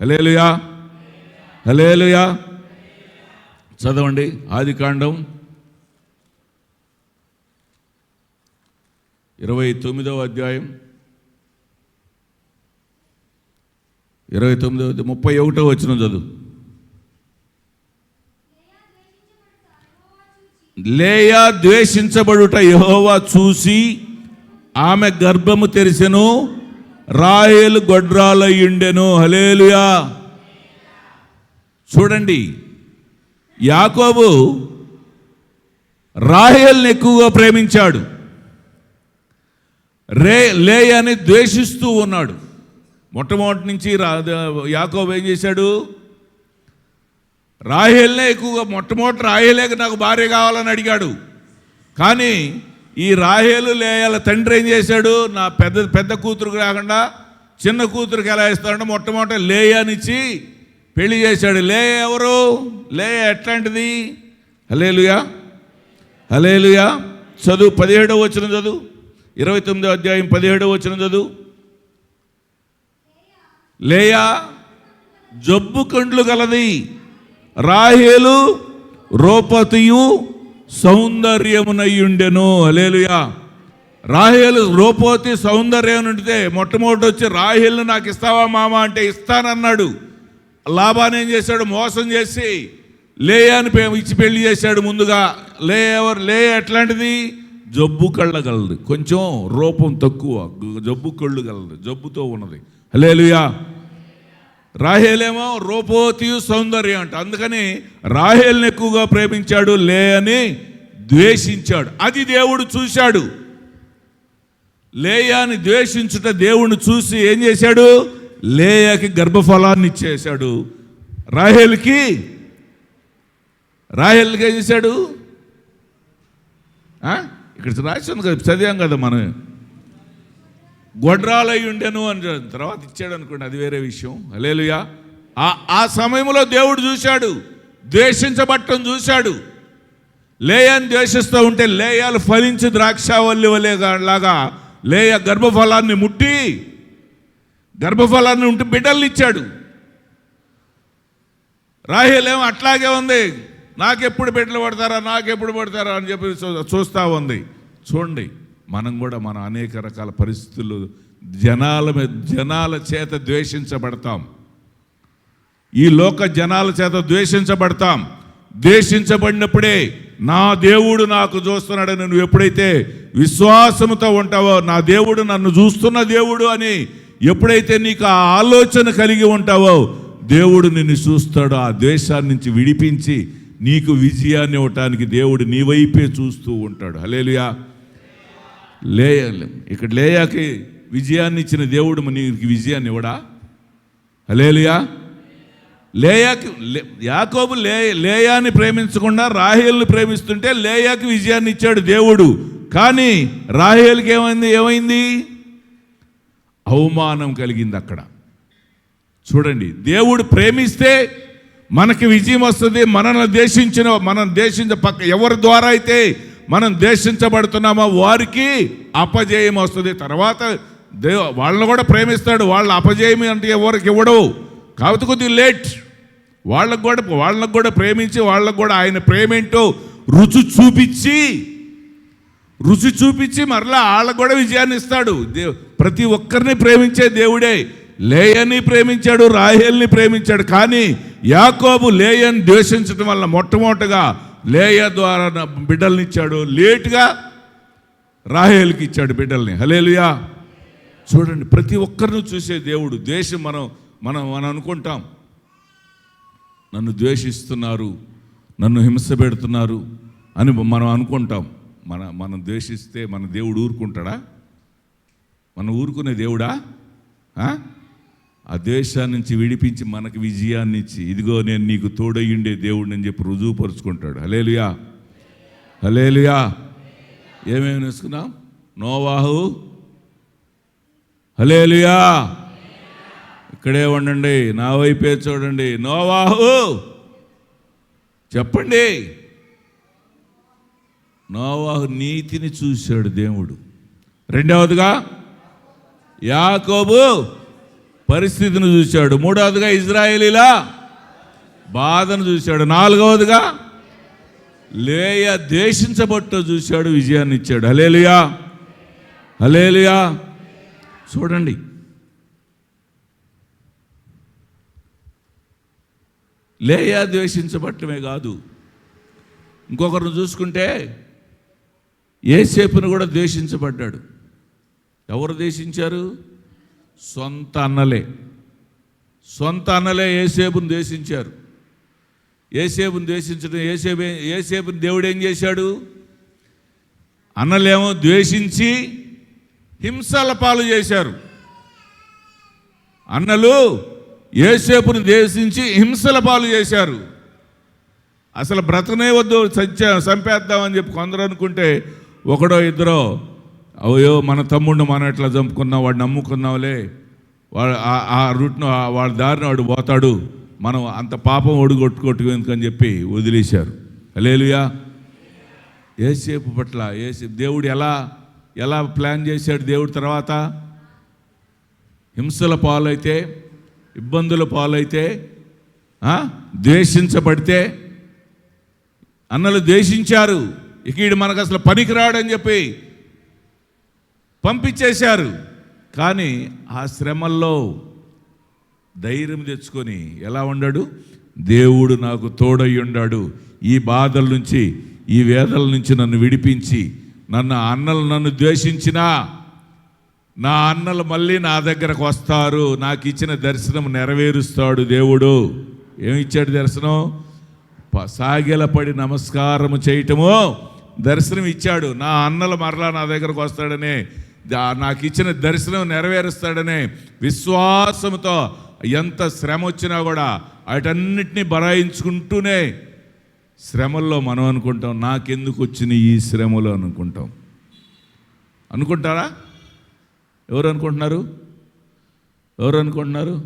Hallelujah hallelujah చదవండి. ఆది కాండం ఇరవై తొమ్మిదవ అధ్యాయం. ఇరవై తొమ్మిదవ ముప్పై ఒకటో వచ్చిన చదువు. లేయా ద్వేషించబడుట యహోవా చూసి ఆమె గర్భము తెరిసెను రాయలు గొడ్రాలయ్యుండెను హలేలుయా చూడండి యాకోబు రాహేల్ని ఎక్కువగా ప్రేమించాడు. రే లేయని ద్వేషిస్తూ ఉన్నాడు. మొట్టమొదటి నుంచి రా యాకోబు ఏం చేశాడు? రాహేల్నే ఎక్కువగా మొట్టమొదటి రాహేలేక నాకు భార్య కావాలని అడిగాడు. కానీ ఈ రాహేలు లేయాల తండ్రి ఏం చేశాడు? నా పెద్ద పెద్ద కూతురుకు కాకుండా చిన్న కూతురుకి ఎలా ఇస్తాడంటే మొట్టమొదటి లేయానిచ్చి పెళ్ళి చేశాడు. లే ఎవరు? లే ఎట్లాంటిది? హలేలుయా హలేలుయా చదువు పదిహేడవ వచ్చిన చదువు. ఇరవై తొమ్మిదో అధ్యాయం పదిహేడవ వచ్చిన చదువు. లేయా జబ్బు కండ్లు గలది. రాహేలు రూపతియు సౌందర్యమునయ్యుండెను. అలేలుయా రాహేలు రూపవతి సౌందర్యం ఉంటే మొట్టమొదటి వచ్చి రాహేల్ని నాకు ఇస్తావా మామ అంటే ఇస్తానన్నాడు. లాభాన్ని ఏం చేశాడు? మోసం చేసి లేయాని ఇచ్చి పెళ్ళి చేశాడు ముందుగా. లే ఎవరు? లే ఎట్లాంటిది? జబ్బు కళ్ళగలదు కొంచెం రూపం తక్కువ. జబ్బు కళ్ళు గలదు. జబ్బుతో ఉన్నది. హలేలుయా రాహేలేమో రూపోతి సౌందర్యం అంట. అందుకని రాహేల్ని ఎక్కువగా ప్రేమించాడు లే అని ద్వేషించాడు. అది దేవుడు చూశాడు. లేయాని ద్వేషించుట దేవుణ్ణి చూసి ఏం చేశాడు? లేయాకి గర్భఫలాన్ని ఇచ్చేశాడు. రాహేల్కి రాహేల్కి ఏం చేశాడు? ఇక్కడ రాసింది కదా చదివాం కదా మనం. గొడ్రాలై ఉండెను అని తర్వాత ఇచ్చాడు అనుకోండి అది వేరే విషయం. అలేలుయా ఆ ఆ సమయంలో దేవుడు చూశాడు. ద్వేషించబట్టం చూశాడు. లేయాన్ని ద్వేషిస్తూ ఉంటే లేయాలు ఫలించి ద్రాక్షావల్లి వలే లాగా లేయ గర్భఫలాన్ని ముట్టి గర్భఫలాన్ని ఉంటే బిడ్డల్ని ఇచ్చాడు రాహేలేమో అట్లాగే ఉంది. నాకెప్పుడు బిడ్డలు పడతారా నాకెప్పుడు పడతారా అని చెప్పి చూ- చూస్తా ఉంది. చూడండి. మనం కూడా మన అనేక రకాల పరిస్థితులు జనాల మీద జనాల చేత ద్వేషించబడతాం. ఈ లోక జనాల చేత ద్వేషించబడతాం. ద్వేషించబడినప్పుడే నా దేవుడు నాకు చూస్తున్నాడని నువ్వు ఎప్పుడైతే విశ్వాసముతో ఉంటావో నా దేవుడు నన్ను చూస్తున్న దేవుడు అని ఎప్పుడైతే నీకు ఆ ఆలోచన కలిగి ఉంటావో దేవుడు నిన్ను చూస్తాడు ఆ ద్వేషాన్ని నుంచి విడిపించి నీకు విజయాన్ని ఇవ్వటానికి దేవుడు నీ వైపే చూస్తూ ఉంటాడు. హలేలుయా లేయ ఇక్కడ లేయాకి విజయాన్ని ఇచ్చిన దేవుడు నీకు విజయాన్ని ఇవ్వడా? హలేలుయా లేయాకి లే- యాకోబు లే లేయాని ప్రేమించకుండా రాహేల్ని ప్రేమిస్తుంటే లేయాకి విజయాన్ని ఇచ్చాడు దేవుడు. కానీ రాహేల్కి ఏమైంది? ఏమైంది? అవమానం కలిగింది అక్కడ. చూడండి దేవుడు ప్రేమిస్తే మనకి విజయం వస్తుంది మనల్ని దేశించిన మనం దేశించ పక్క ఎవరి ద్వారా అయితే మనం దేశించబడుతున్నామో వారికి అపజయం వస్తుంది. తర్వాత దేవ వాళ్ళని కూడా ప్రేమిస్తాడు. వాళ్ళ అపజయం అంటే ఎవరికి ఇవ్వడు. కాబట్టి కొద్దిగా లేట్. వాళ్ళకు కూడా వాళ్ళకు కూడా ప్రేమించి వాళ్ళకు కూడా ఆయన ప్రేమేంటో రుచి చూపించి రుచి చూపించి మరలా వాళ్ళకు కూడా విజయాన్ని ఇస్తాడు. దేవ్ ప్రతి ఒక్కరిని ప్రేమించే దేవుడే. లేయని ప్రేమించాడు రాహేల్ని ప్రేమించాడు. కానీ యాకోబు లేయని ద్వేషించడం వల్ల మొట్టమొదటగా లేయ ద్వారా నా బిడ్డల్ని ఇచ్చాడు లేటుగా రాహేల్కి ఇచ్చాడు బిడ్డల్ని. హలేలుయా చూడండి ప్రతి ఒక్కరిని చూసే దేవుడు. ద్వేషం మనం మనం మనం అనుకుంటాం. నన్ను ద్వేషిస్తున్నారు నన్ను హింస పెడుతున్నారు అని మనం అనుకుంటాం. మన మనం ద్వేషిస్తే మన దేవుడు ఊరుకుంటాడా? మనం ఊరుకునే దేవుడా? ఆ? ఆ ద్వేషాన్ని నుంచి విడిపించి మనకు విజయాన్ని ఇచ్చి ఇదిగో నేను నీకు తోడయ్యుండే దేవుడిని అని చెప్పి రుజువుపరుచుకుంటాడు. హలేలుయా హలేలుయా ఏమేమి నేర్చుకున్నాం? నోవాహు. హలేలుయా ఇక్కడే ఉండండి నా వైపే చూడండి. నోవాహు. చెప్పండి. నోవాహు నీతిని చూశాడు దేవుడు. రెండవదిగా యాకోబు. పరిస్థితిని చూశాడు. మూడవదిగా ఇజ్రాయేలీలా బాధను చూశాడు. నాలుగవదిగా లేయ ద్వేషించబట్ట చూశాడు విజయాన్ని ఇచ్చాడు. హలేలుయా హలేలుయా చూడండి. లేయా ద్వేషించబట్టమే కాదు. ఇంకొకరిని చూసుకుంటే ఏసేపును కూడా ద్వేషించబడ్డాడు. ఎవరు ద్వేషించారు? సొంత అన్నలే. సొంత అన్నలే ఏసేబుని దేశించారు ఏసేబుని దేశించడం ఏసేపు ఏసేపుని దేవుడు ఏం చేశాడు? అన్నలేమో ద్వేషించి హింసల పాలు చేశారు. అన్నలు ఏసేపుని ద్వేషించి హింసల పాలు చేశారు. అసలు బ్రతకనే వద్దు సత్య చంపేద్దామని చెప్పి కొందరు అనుకుంటే ఒకడో ఇద్దరో అయ్యో మన తమ్ముడిని మనం ఎట్లా చంపుకున్నాం వాడు నమ్ముకున్నావులే. వాడు ఆ- రూట్ను వాళ్ళ దారిని వాడు పోతాడు. మనం అంత పాపం ఒడిగొట్టుకొట్టు ఎందుకని చెప్పి వదిలేశారు. లేలుయా ఏసేపు పట్ల ఏసేపు దేవుడు ఎలా ఎలా ప్లాన్ చేశాడు దేవుడు తర్వాత? హింసల పాలైతే ఇబ్బందుల పాలైతే ద్వేషించబడితే అన్నలు ద్వేషించారు. ఇక మనకు అసలు పనికిరాడని చెప్పి పంపించేశారు. కానీ ఆ శ్రమల్లో ధైర్యం తెచ్చుకొని ఎలా ఉన్నాడు దేవుడు నాకు తోడై ఈ బాధల నుంచి ఈ వేదల నుంచి నన్ను విడిపించి నన్ను అన్నలు నన్ను ద్వేషించినా నా అన్నలు మళ్ళీ నా దగ్గరకు వస్తారు. నాకు ఇచ్చిన దర్శనం నెరవేరుస్తాడు దేవుడు. ఏమిచ్చాడు దర్శనం? ప- సాగిలపడి నమస్కారము చేయటము. దర్శనం ఇచ్చాడు. నా అన్నలు మరలా నా దగ్గరకు వస్తాడనే నాకు ఇచ్చిన దర్శనం నెరవేరుస్తాడనే విశ్వాసంతో ఎంత శ్రమ వచ్చినా కూడా వాటన్నిటినీ బరాయించుకుంటూనే శ్రమల్లో మనం అనుకుంటాం నాకెందుకు వచ్చిన ఈ శ్రమలు అనుకుంటాం. అనుకుంటారా? ఎవరు అనుకుంటున్నారు ఎవరు అనుకుంటున్నారు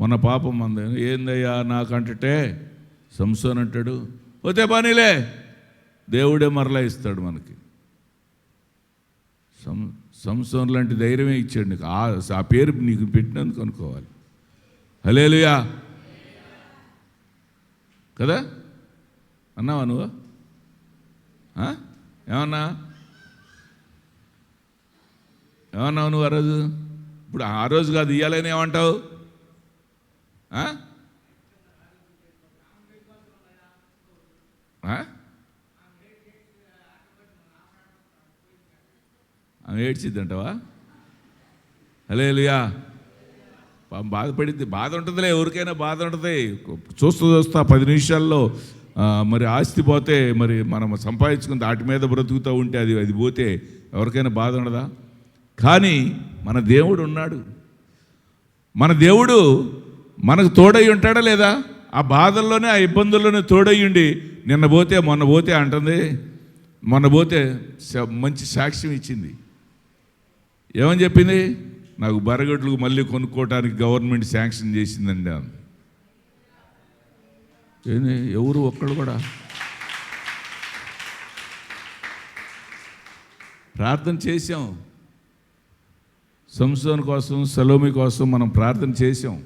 మన పాపం మంది. ఏందయ్యా నాకంటే? సంసోన్ అంటాడు పోతే పనిలే. దేవుడే మరలా ఇస్తాడు మనకి. సం సంసోన్ లాంటి ధైర్యమే ఇచ్చాడు నీకు. ఆ పేరు నీకు పెట్టినందుకు అనుకోవాలి. హలేలుయా కదా? అన్నావా నువ్వు? ఏమన్నా? ఏమన్నావు నువ్వు ఆ రోజు? ఇప్పుడు ఆ రోజు కాదు ఇయ్యాలని ఏమంటావు? ఆ? ఆ? ఆమె ఏడ్చిద్దంటావా? హలేలుయా పాపం బాధపడింది బాధ ఉంటుందిలే ఎవరికైనా బాధ ఉంటుంది చూస్తూ చూస్తా పది నిమిషాల్లో మరి ఆస్తి పోతే మరి మనం సంపాదించుకుని వాటి మీద బ్రతుకుతూ ఉంటే అది అది పోతే ఎవరికైనా బాధ ఉండదా? కానీ మన దేవుడు ఉన్నాడు. మన దేవుడు మనకు తోడై ఉంటాడా లేదా? ఆ బాధల్లోనే ఆ ఇబ్బందుల్లోనే తోడయ్యుండి నిన్న పోతే మొన్న పోతే అంటుంది. మొన్న పోతే మంచి సాక్ష్యం ఇచ్చింది. ఏమని చెప్పింది? నాకు బరగడ్లు మళ్ళీ కొనుక్కోవడానికి గవర్నమెంట్ శాంక్షన్ చేసిందండి ఏంది? ఎవరు ఒక్కడు కూడా? ప్రార్థన చేశాం. సంసోన్ కోసం సలోమి కోసం మనం ప్రార్థన చేశాం.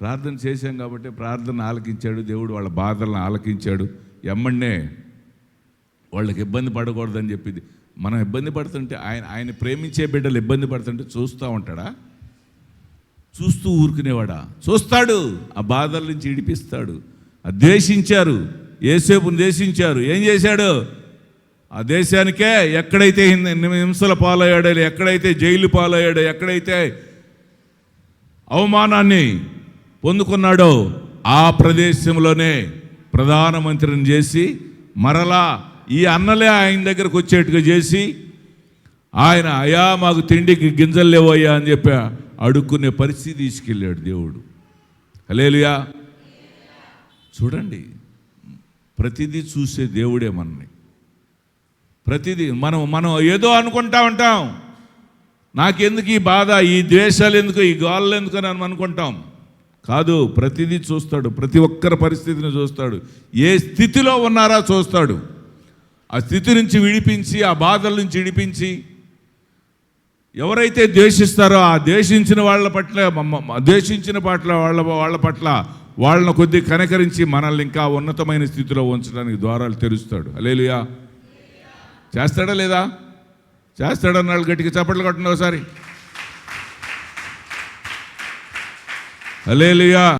ప్రార్థన చేశాం కాబట్టి ప్రార్థన ఆలకించాడు దేవుడు వాళ్ళ బాధలను ఆలకించాడు. ఎమ్మన్నే వాళ్ళకి ఇబ్బంది పడకూడదని చెప్పింది. మనం ఇబ్బంది పడుతుంటే ఆయన ఆయన ప్రేమించే బిడ్డలు ఇబ్బంది పడుతుంటే చూస్తూ ఉంటాడా? చూస్తూ ఊరుకునేవాడా? చూస్తాడు. ఆ బాధల నుంచి ఇడిపిస్తాడు. ఆ ద్వేషించారు. ఏసేపును ద్వేషించారు. ఏం చేశాడు? ఆ దేశానికే ఎక్కడైతే హింసల పాలయ్యాడో ఎక్కడైతే జైలు పాలయ్యాడో ఎక్కడైతే అవమానాన్ని పొందుకున్నాడో ఆ ప్రదేశంలోనే ప్రధానమంత్రిని చేసి మరలా ఈ అన్నలే ఆయన దగ్గరకు వచ్చేట్టుగా చేసి ఆయన అయా మాకు తిండికి గింజలు లేవయ్యా అని చెప్పి అడుక్కునే పరిస్థితి తీసుకెళ్ళాడు దేవుడు. హలేలుయా చూడండి ప్రతిదీ చూసే దేవుడే మనని. ప్రతిదీ మనం మనం ఏదో అనుకుంటా ఉంటాం. నాకెందుకు ఈ బాధ ఈ ద్వేషాలు ఎందుకు ఈ గోళ్ళు ఎందుకు అని అనుకుంటాం. కాదు ప్రతిదీ చూస్తాడు. ప్రతి ఒక్కరి పరిస్థితిని చూస్తాడు. ఏ స్థితిలో ఉన్నారా చూస్తాడు. ఆ స్థితి నుంచి విడిపించి ఆ బాధల నుంచి విడిపించి ఎవరైతే ద్వేషిస్తారో ఆ ద్వేషించిన వాళ్ళ పట్ల ద్వేషించిన పట్ల వాళ్ళ వాళ్ళ పట్ల వాళ్ళను కొద్ది కనకరించి మనల్ని ఇంకా ఉన్నతమైన స్థితిలో ఉంచడానికి ద్వారాలు తెరుస్తాడు. అలేలుయా చేస్తాడా లేదా? చేస్తాడన్నాళ్ళు గట్టిగా. చప్పట్లు కొట్టండి ఒకసారి. అలేలుయా